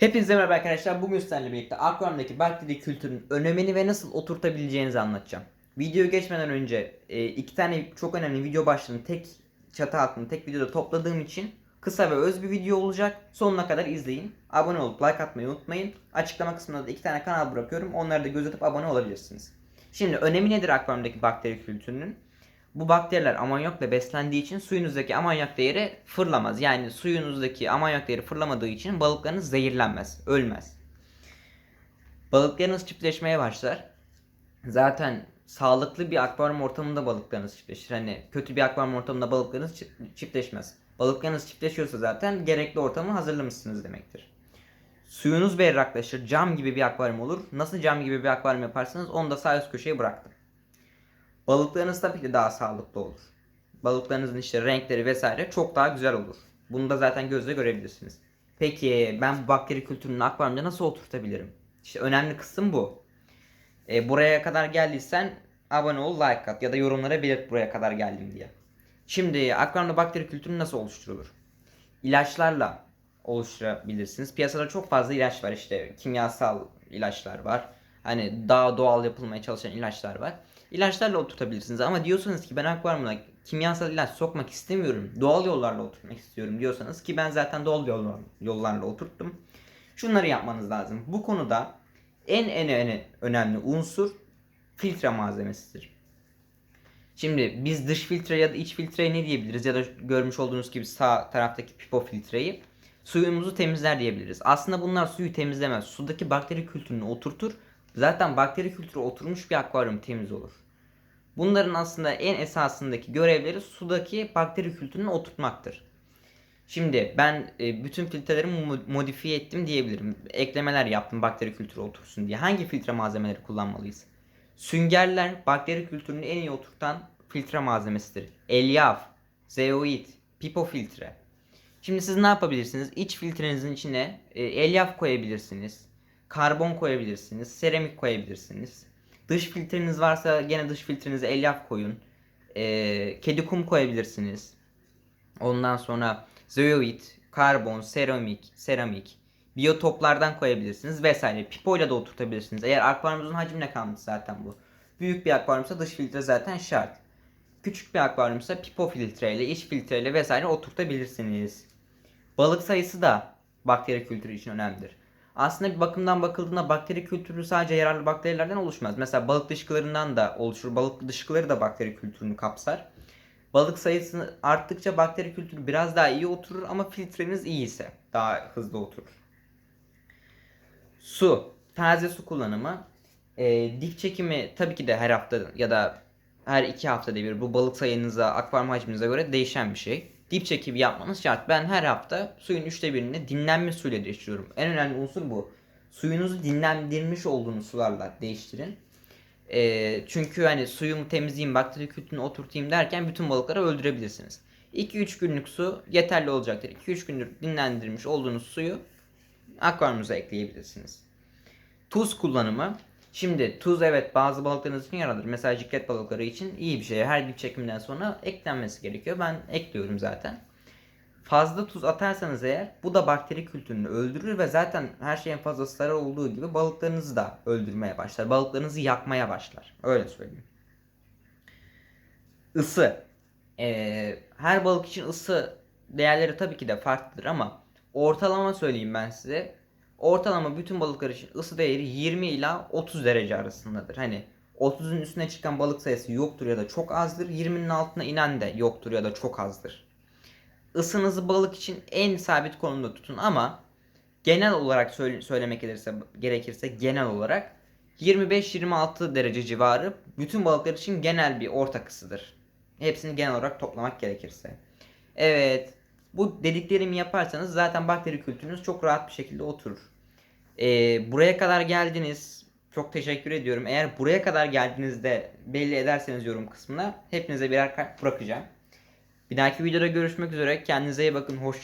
Hepinize merhaba arkadaşlar. Bugün sizlerle birlikte akvaryumdaki bakteri kültürünün önemini ve nasıl oturtabileceğinizi anlatacağım. Videoya geçmeden önce e, iki tane çok önemli video başlığını tek çatı altında tek videoda topladığım için kısa ve öz bir video olacak. Sonuna kadar izleyin. Abone olup like atmayı unutmayın. Açıklama kısmında da iki tane kanal bırakıyorum. Onları da göz atıp abone olabilirsiniz. Şimdi önemi nedir akvaryumdaki bakteri kültürünün? Bu bakteriler amonyakla beslendiği için suyunuzdaki amonyak değeri fırlamaz. Yani suyunuzdaki amonyak değeri fırlamadığı için balıklarınız zehirlenmez, ölmez. Balıklarınız çiftleşmeye başlar. Zaten sağlıklı bir akvaryum ortamında balıklarınız çiftleşir. Hani kötü bir akvaryum ortamında balıklarınız çift- çiftleşmez. Balıklarınız çiftleşiyorsa zaten gerekli ortamı hazırlamışsınız demektir. Suyunuz berraklaşır, cam gibi bir akvaryum olur. Nasıl cam gibi bir akvaryum yaparsanız onu da sağ üst köşeye bıraktım. Balıklarınız tabii ki daha sağlıklı olur. Balıklarınızın işte renkleri vesaire çok daha güzel olur. Bunu da zaten gözle görebilirsiniz. Peki ben bu bakteri kültürünü akvaryumda nasıl oturtabilirim? İşte önemli kısım bu. E, buraya kadar geldiysen abone ol, like at ya da yorumlara belirt buraya kadar geldim diye. Şimdi akvaryumda bakteri kültürü nasıl oluşturulur? İlaçlarla oluşturabilirsiniz. Piyasada çok fazla ilaç var işte kimyasal ilaçlar var. Hani daha doğal yapılmaya çalışan ilaçlar var. İlaçlarla oturtabilirsiniz ama diyorsanız ki ben akvaryumuna kimyasal ilaç sokmak istemiyorum. Doğal yollarla oturtmak istiyorum diyorsanız ki ben zaten doğal yollar, yollarla oturttum. Şunları yapmanız lazım. Bu konuda en en en önemli unsur filtre malzemesidir. Şimdi biz dış filtre ya da iç filtreye ne diyebiliriz ya da görmüş olduğunuz gibi sağ taraftaki pipo filtreyi suyumuzu temizler diyebiliriz. Aslında bunlar suyu temizlemez. Sudaki bakteri kültürünü oturtur. Zaten bakteri kültürü oturmuş bir akvaryum temiz olur. Bunların aslında en esasındaki görevleri sudaki bakteri kültürünü oturtmaktır. Şimdi ben e, bütün filtrelerimi mo- modifiye ettim diyebilirim. Eklemeler yaptım bakteri kültürü otursun diye. Hangi filtre malzemeleri kullanmalıyız? Süngerler bakteri kültürünü en iyi oturtan filtre malzemesidir. Elyaf, zeoid, pipo filtre. Şimdi siz ne yapabilirsiniz? İç filtrenizin içine e, elyaf koyabilirsiniz. Karbon koyabilirsiniz. Seramik koyabilirsiniz. Dış filtreniz varsa gene dış filtrenize elyaf koyun. E, kedi kum koyabilirsiniz. Ondan sonra zeoid, karbon, seramik, seramik, biyotoplardan koyabilirsiniz vesaire. Pipoyla da oturtabilirsiniz. Eğer akvaryumunuzun hacmine kalmış zaten bu. Büyük bir akvaryumsa dış filtre zaten şart. Küçük bir akvaryumsa pipo filtreyle, iç filtreyle vesaire oturtabilirsiniz. Balık sayısı da bakteri kültürü için önemlidir. Aslında bir bakımdan bakıldığında bakteri kültürü sadece yararlı bakterilerden oluşmaz. Mesela balık dışkılarından da oluşur. Balık dışkıları da bakteri kültürünü kapsar. Balık sayısı arttıkça bakteri kültürü biraz daha iyi oturur ama filtreniz iyi ise daha hızlı oturur. Su, taze su kullanımı. Ee, dik çekimi tabii ki de her hafta ya da her iki haftada bir bu balık sayınıza, akvaryum hacminize göre değişen bir şey. Dip çekimi yapmanız şart. Ben her hafta suyun üçte birini dinlenmiş suyla değiştiriyorum. En önemli unsur bu. Suyunuzu dinlendirmiş olduğunuz sularla değiştirin. Ee, çünkü hani suyumu temizleyeyim, bakteri kültürünü oturtayım derken bütün balıkları öldürebilirsiniz. 2-3 günlük su yeterli olacaktır. 2-3 gündür dinlendirmiş olduğunuz suyu akvaryumunuza ekleyebilirsiniz. Tuz kullanımı. Şimdi tuz evet bazı balıklarınız için yararlıdır. Mesela ciklet balıkları için iyi bir şey. Her dip çekimden sonra eklenmesi gerekiyor. Ben ekliyorum zaten. Fazla tuz atarsanız eğer bu da bakteri kültürünü öldürür ve zaten her şeyin fazla zarar olduğu gibi balıklarınızı da öldürmeye başlar. Balıklarınızı yakmaya başlar. Öyle söyleyeyim. Isı. Ee, her balık için ısı değerleri tabii ki de farklıdır ama ortalama söyleyeyim ben size. Ortalama bütün balıklar için ısı değeri 20 ila 30 derece arasındadır. Hani 30'un üstüne çıkan balık sayısı yoktur ya da çok azdır. 20'nin altına inen de yoktur ya da çok azdır. Isınızı balık için en sabit konumda tutun ama genel olarak söyle- söylemek gerekirse, gerekirse genel olarak 25-26 derece civarı bütün balıklar için genel bir ortak ısıdır. Hepsini genel olarak toplamak gerekirse. Evet. Bu dediklerimi yaparsanız zaten bakteri kültürünüz çok rahat bir şekilde oturur. Ee, buraya kadar geldiniz. Çok teşekkür ediyorum. Eğer buraya kadar geldiğinizde belli ederseniz yorum kısmına hepinize birer kalp bırakacağım. Bir dahaki videoda görüşmek üzere. Kendinize iyi bakın. Hoşça